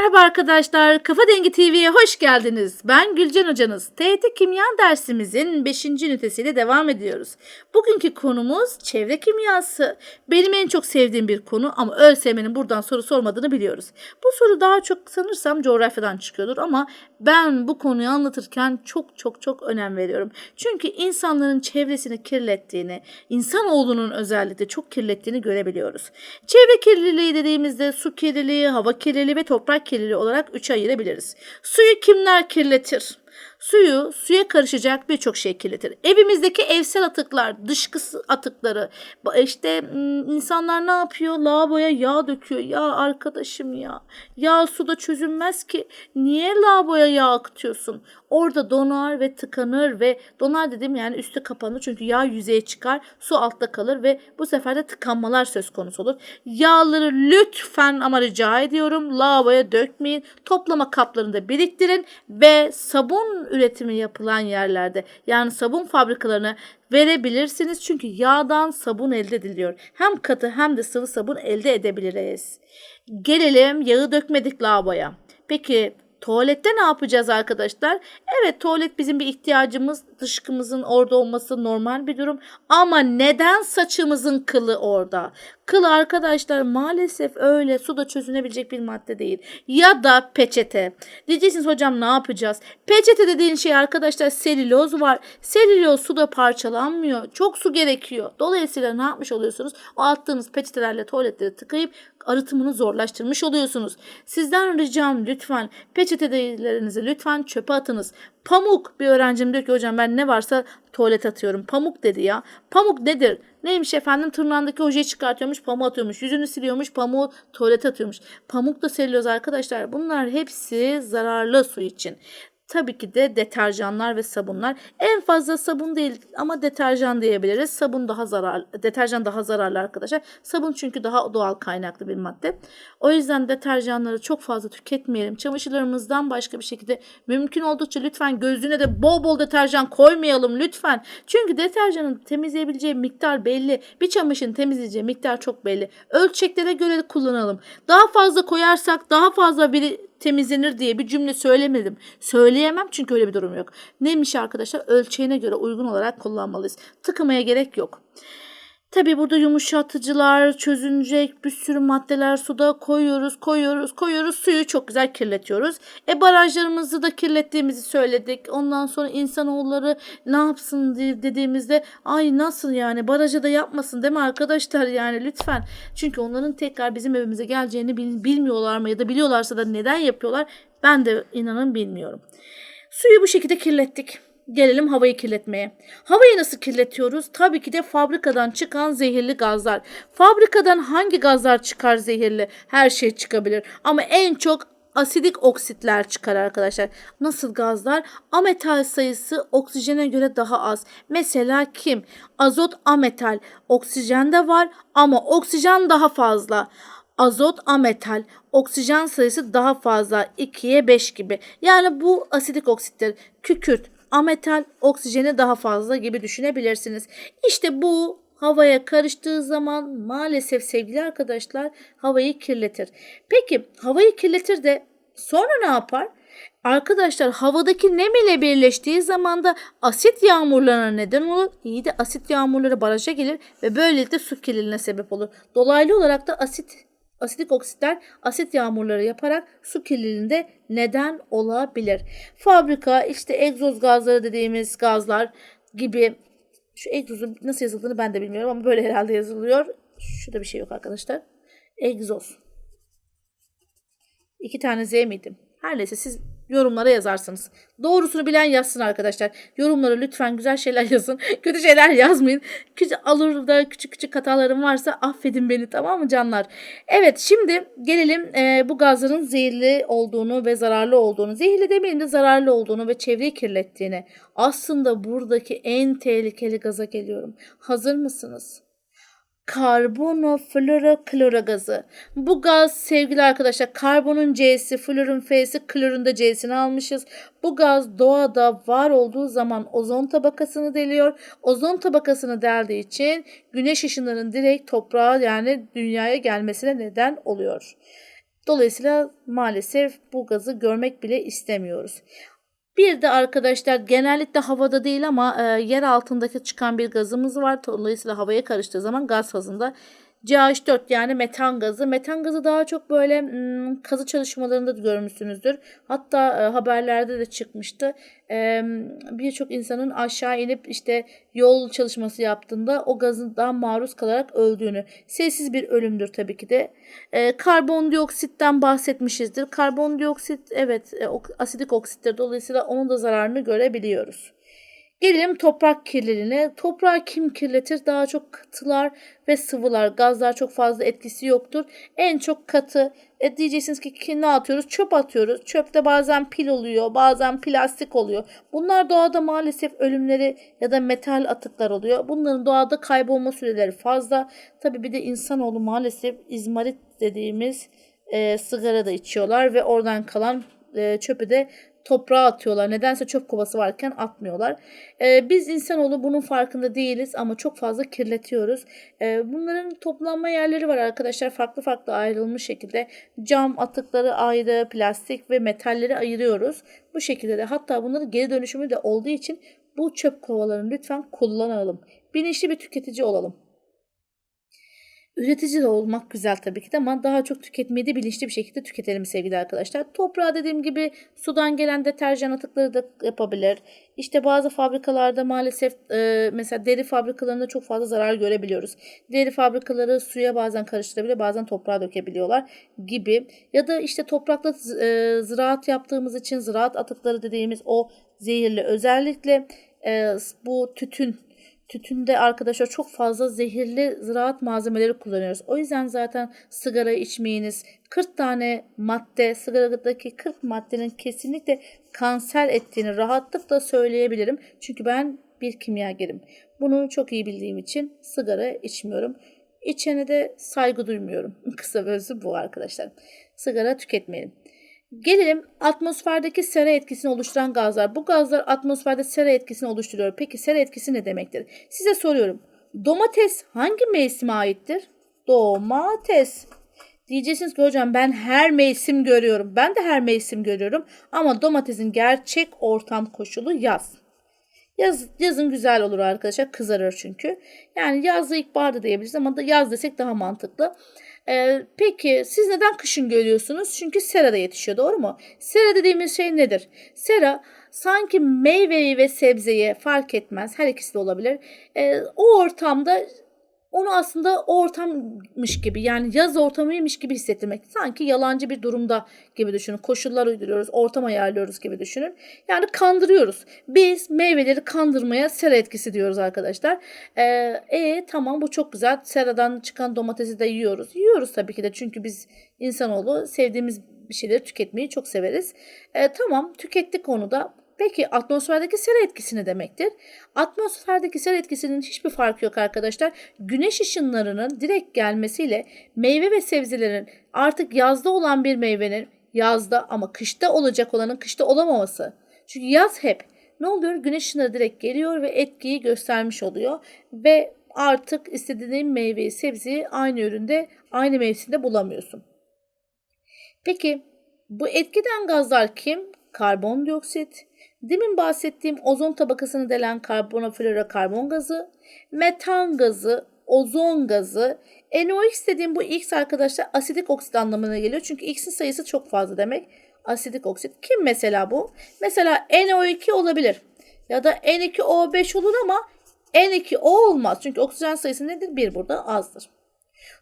Merhaba arkadaşlar, Kafa Dengi TV'ye hoş geldiniz. Ben Gülcan Hocanız. TET Kimya dersimizin 5. ünitesiyle devam ediyoruz. Bugünkü konumuz çevre kimyası. Benim en çok sevdiğim bir konu ama ÖSYM'nin buradan soru sormadığını biliyoruz. Bu soru daha çok sanırsam coğrafyadan çıkıyordur ama ben bu konuyu anlatırken çok çok çok önem veriyorum. Çünkü insanların çevresini kirlettiğini, insanoğlunun özellikle çok kirlettiğini görebiliyoruz. Çevre kirliliği dediğimizde su kirliliği, hava kirliliği ve toprak kirliliği olarak üçe ayırabiliriz. Suyu kimler kirletir? Suyu suya karışacak birçok şey kirletir. Evimizdeki evsel atıklar, dışkı atıkları, işte insanlar ne yapıyor? Lavaboya yağ döküyor. Ya arkadaşım ya. Yağ suda çözünmez ki. Niye lavaboya yağ akıtıyorsun? Orada donar ve tıkanır ve donar dedim yani üstü kapanır çünkü yağ yüzeye çıkar, su altta kalır ve bu sefer de tıkanmalar söz konusu olur. Yağları lütfen ama rica ediyorum lavaboya dökmeyin. Toplama kaplarında biriktirin ve sabun üretimi yapılan yerlerde yani sabun fabrikalarına verebilirsiniz. Çünkü yağdan sabun elde ediliyor. Hem katı hem de sıvı sabun elde edebiliriz. Gelelim yağı dökmedik lavaboya. Peki Tuvalette ne yapacağız arkadaşlar? Evet tuvalet bizim bir ihtiyacımız. Dışkımızın orada olması normal bir durum. Ama neden saçımızın kılı orada? Kıl arkadaşlar maalesef öyle suda çözünebilecek bir madde değil. Ya da peçete. Diyeceksiniz hocam ne yapacağız? Peçete dediğin şey arkadaşlar selüloz var. Selüloz suda parçalanmıyor. Çok su gerekiyor. Dolayısıyla ne yapmış oluyorsunuz? O attığınız peçetelerle tuvaletleri tıkayıp arıtımını zorlaştırmış oluyorsunuz. Sizden ricam lütfen peçetelerinizi lütfen çöpe atınız. Pamuk bir öğrencim diyor ki hocam ben ne varsa tuvalet atıyorum. Pamuk dedi ya. Pamuk nedir? Neymiş efendim tırnağındaki ojeyi çıkartıyormuş pamuğu atıyormuş. Yüzünü siliyormuş pamuğu tuvalet atıyormuş. Pamuk da selüloz arkadaşlar. Bunlar hepsi zararlı su için. Tabii ki de deterjanlar ve sabunlar. En fazla sabun değil ama deterjan diyebiliriz. Sabun daha zararlı, deterjan daha zararlı arkadaşlar. Sabun çünkü daha doğal kaynaklı bir madde. O yüzden deterjanları çok fazla tüketmeyelim. Çamaşırlarımızdan başka bir şekilde mümkün oldukça lütfen gözüne de bol bol deterjan koymayalım lütfen. Çünkü deterjanın temizleyebileceği miktar belli. Bir çamaşırın temizleyeceği miktar çok belli. Ölçeklere göre kullanalım. Daha fazla koyarsak daha fazla bir temizlenir diye bir cümle söylemedim. Söyleyemem çünkü öyle bir durum yok. Neymiş arkadaşlar? Ölçeğine göre uygun olarak kullanmalıyız. Tıkımaya gerek yok. Tabi burada yumuşatıcılar, çözünecek bir sürü maddeler suda koyuyoruz, koyuyoruz, koyuyoruz. Suyu çok güzel kirletiyoruz. E barajlarımızı da kirlettiğimizi söyledik. Ondan sonra insanoğulları ne yapsın dediğimizde ay nasıl yani baraja da yapmasın değil mi arkadaşlar yani lütfen. Çünkü onların tekrar bizim evimize geleceğini bilmiyorlar mı ya da biliyorlarsa da neden yapıyorlar ben de inanın bilmiyorum. Suyu bu şekilde kirlettik. Gelelim havayı kirletmeye. Havayı nasıl kirletiyoruz? Tabii ki de fabrikadan çıkan zehirli gazlar. Fabrikadan hangi gazlar çıkar zehirli? Her şey çıkabilir. Ama en çok asidik oksitler çıkar arkadaşlar. Nasıl gazlar? Ametal sayısı oksijene göre daha az. Mesela kim? Azot ametal. Oksijen de var ama oksijen daha fazla azot ametal, oksijen sayısı daha fazla 2'ye 5 gibi. Yani bu asidik oksitler kükürt, ametal oksijeni daha fazla gibi düşünebilirsiniz. İşte bu havaya karıştığı zaman maalesef sevgili arkadaşlar havayı kirletir. Peki havayı kirletir de sonra ne yapar? Arkadaşlar havadaki nem ile birleştiği zaman da asit yağmurlarına neden olur. İyi de asit yağmurları baraja gelir ve böylelikle su kirliliğine sebep olur. Dolaylı olarak da asit asidik oksitler asit yağmurları yaparak su kirliliğinde neden olabilir. Fabrika işte egzoz gazları dediğimiz gazlar gibi şu egzozun nasıl yazıldığını ben de bilmiyorum ama böyle herhalde yazılıyor. Şurada bir şey yok arkadaşlar. Egzoz. İki tane Z miydi? Her neyse siz yorumlara yazarsınız. Doğrusunu bilen yazsın arkadaşlar. Yorumlara lütfen güzel şeyler yazın. Kötü şeyler yazmayın. Küçük alır da küçük küçük hatalarım varsa affedin beni tamam mı canlar? Evet şimdi gelelim e, bu gazların zehirli olduğunu ve zararlı olduğunu. Zehirli demeyelim de zararlı olduğunu ve çevreyi kirlettiğini. Aslında buradaki en tehlikeli gaza geliyorum. Hazır mısınız? Karbonoflorokloro gazı. Bu gaz sevgili arkadaşlar karbonun C'si, florun F'si, klorun da C'sini almışız. Bu gaz doğada var olduğu zaman ozon tabakasını deliyor. Ozon tabakasını deldiği için güneş ışınlarının direkt toprağa yani dünyaya gelmesine neden oluyor. Dolayısıyla maalesef bu gazı görmek bile istemiyoruz. Bir de arkadaşlar genellikle havada değil ama e, yer altındaki çıkan bir gazımız var. Dolayısıyla havaya karıştığı zaman gaz fazında CH4 yani metan gazı. Metan gazı daha çok böyle hmm, kazı çalışmalarında da görmüşsünüzdür. Hatta e, haberlerde de çıkmıştı. E, Birçok insanın aşağı inip işte yol çalışması yaptığında o gazından maruz kalarak öldüğünü. Sessiz bir ölümdür tabii ki de. E, karbondioksitten bahsetmişizdir. Karbondioksit evet e, asidik oksittir. Dolayısıyla onun da zararını görebiliyoruz. Gelelim toprak kirliliğine. Toprağı kim kirletir? Daha çok katılar ve sıvılar. Gazlar çok fazla etkisi yoktur. En çok katı. E diyeceksiniz ki, ne atıyoruz? Çöp atıyoruz. Çöpte bazen pil oluyor, bazen plastik oluyor. Bunlar doğada maalesef ölümleri ya da metal atıklar oluyor. Bunların doğada kaybolma süreleri fazla. Tabii bir de insanoğlu maalesef izmarit dediğimiz e, sigara da içiyorlar ve oradan kalan e, çöpü de toprağa atıyorlar. Nedense çöp kovası varken atmıyorlar. Ee, biz insanoğlu bunun farkında değiliz ama çok fazla kirletiyoruz. Ee, bunların toplanma yerleri var arkadaşlar. Farklı farklı ayrılmış şekilde cam atıkları ayrı, plastik ve metalleri ayırıyoruz. Bu şekilde de hatta bunların geri dönüşümü de olduğu için bu çöp kovalarını lütfen kullanalım. Bilinçli bir tüketici olalım. Üretici de olmak güzel tabii ki de ama daha çok tüketmeyi de bilinçli bir şekilde tüketelim sevgili arkadaşlar. Toprağa dediğim gibi sudan gelen deterjan atıkları da yapabilir. İşte bazı fabrikalarda maalesef e, mesela deri fabrikalarında çok fazla zarar görebiliyoruz. Deri fabrikaları suya bazen karıştırabilir bazen toprağa dökebiliyorlar gibi. Ya da işte toprakla e, ziraat yaptığımız için ziraat atıkları dediğimiz o zehirli özellikle e, bu tütün Tütünde arkadaşlar çok fazla zehirli ziraat malzemeleri kullanıyoruz. O yüzden zaten sigara içmeyiniz. 40 tane madde, sigaradaki 40 maddenin kesinlikle kanser ettiğini rahatlıkla söyleyebilirim. Çünkü ben bir kimyagerim. Bunu çok iyi bildiğim için sigara içmiyorum. İçene de saygı duymuyorum. Kısa özü bu arkadaşlar. Sigara tüketmeyelim. Gelelim atmosferdeki sera etkisini oluşturan gazlar. Bu gazlar atmosferde sera etkisini oluşturuyor. Peki sera etkisi ne demektir? Size soruyorum. Domates hangi mevsime aittir? Domates. Diyeceksiniz ki hocam ben her mevsim görüyorum. Ben de her mevsim görüyorum. Ama domatesin gerçek ortam koşulu yaz. Yaz, yazın güzel olur arkadaşlar. Kızarır çünkü. Yani yazda ilkbaharda diyebiliriz ama da yaz desek daha mantıklı. Ee, peki siz neden kışın görüyorsunuz? Çünkü serada yetişiyor doğru mu? Sera dediğimiz şey nedir? Sera sanki meyveyi ve sebzeyi fark etmez. Her ikisi de olabilir. Ee, o ortamda onu aslında o ortammış gibi yani yaz ortamıymış gibi hissettirmek. Sanki yalancı bir durumda gibi düşünün. Koşullar uyduruyoruz, ortam ayarlıyoruz gibi düşünün. Yani kandırıyoruz. Biz meyveleri kandırmaya sera etkisi diyoruz arkadaşlar. Ee, e tamam bu çok güzel. Seradan çıkan domatesi de yiyoruz. Yiyoruz tabii ki de çünkü biz insanoğlu sevdiğimiz bir şeyleri tüketmeyi çok severiz. Ee, tamam tükettik onu da. Peki atmosferdeki sera etkisi ne demektir? Atmosferdeki sera etkisinin hiçbir farkı yok arkadaşlar. Güneş ışınlarının direkt gelmesiyle meyve ve sebzelerin artık yazda olan bir meyvenin yazda ama kışta olacak olanın kışta olamaması. Çünkü yaz hep ne oluyor? Güneş ışınları direkt geliyor ve etkiyi göstermiş oluyor ve artık istediğin meyveyi, sebzeyi aynı üründe, aynı mevsimde bulamıyorsun. Peki bu etkiden gazlar kim? Karbondioksit, Demin bahsettiğim ozon tabakasını delen karbonoflorokarbon gazı, metan gazı, ozon gazı, NOx dediğim bu X arkadaşlar asidik oksit anlamına geliyor. Çünkü X'in sayısı çok fazla demek. Asidik oksit. Kim mesela bu? Mesela NO2 olabilir. Ya da N2O5 olur ama N2O olmaz. Çünkü oksijen sayısı nedir? Bir burada azdır.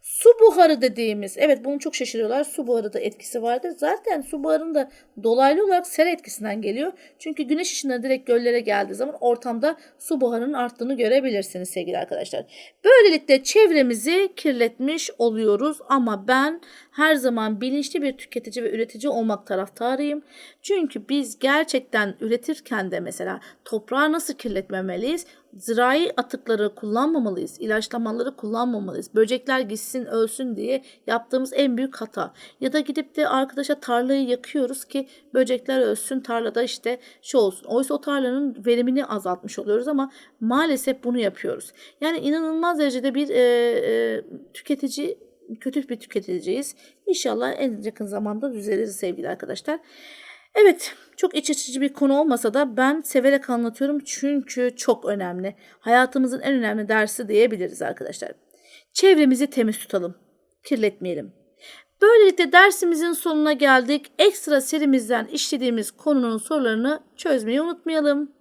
Su buharı dediğimiz, evet bunu çok şaşırıyorlar. Su buharı da etkisi vardır. Zaten su buharının da dolaylı olarak sera etkisinden geliyor. Çünkü güneş ışınları direkt göllere geldiği zaman ortamda su buharının arttığını görebilirsiniz sevgili arkadaşlar. Böylelikle çevremizi kirletmiş oluyoruz ama ben her zaman bilinçli bir tüketici ve üretici olmak taraftarıyım. Çünkü biz gerçekten üretirken de mesela toprağı nasıl kirletmemeliyiz? Zirai atıkları kullanmamalıyız. ilaçlamaları kullanmamalıyız. Böcekler gitsin ölsün diye yaptığımız en büyük hata. Ya da gidip de arkadaşa tarlayı yakıyoruz ki böcekler ölsün tarlada işte şu olsun. Oysa o tarlanın verimini azaltmış oluyoruz ama maalesef bunu yapıyoruz. Yani inanılmaz derecede bir e, e, tüketici kötü bir tüketiciyiz. İnşallah en yakın zamanda düzeliriz sevgili arkadaşlar. Evet, çok iç açıcı bir konu olmasa da ben severek anlatıyorum çünkü çok önemli. Hayatımızın en önemli dersi diyebiliriz arkadaşlar. Çevremizi temiz tutalım, kirletmeyelim. Böylelikle dersimizin sonuna geldik. Ekstra serimizden işlediğimiz konunun sorularını çözmeyi unutmayalım.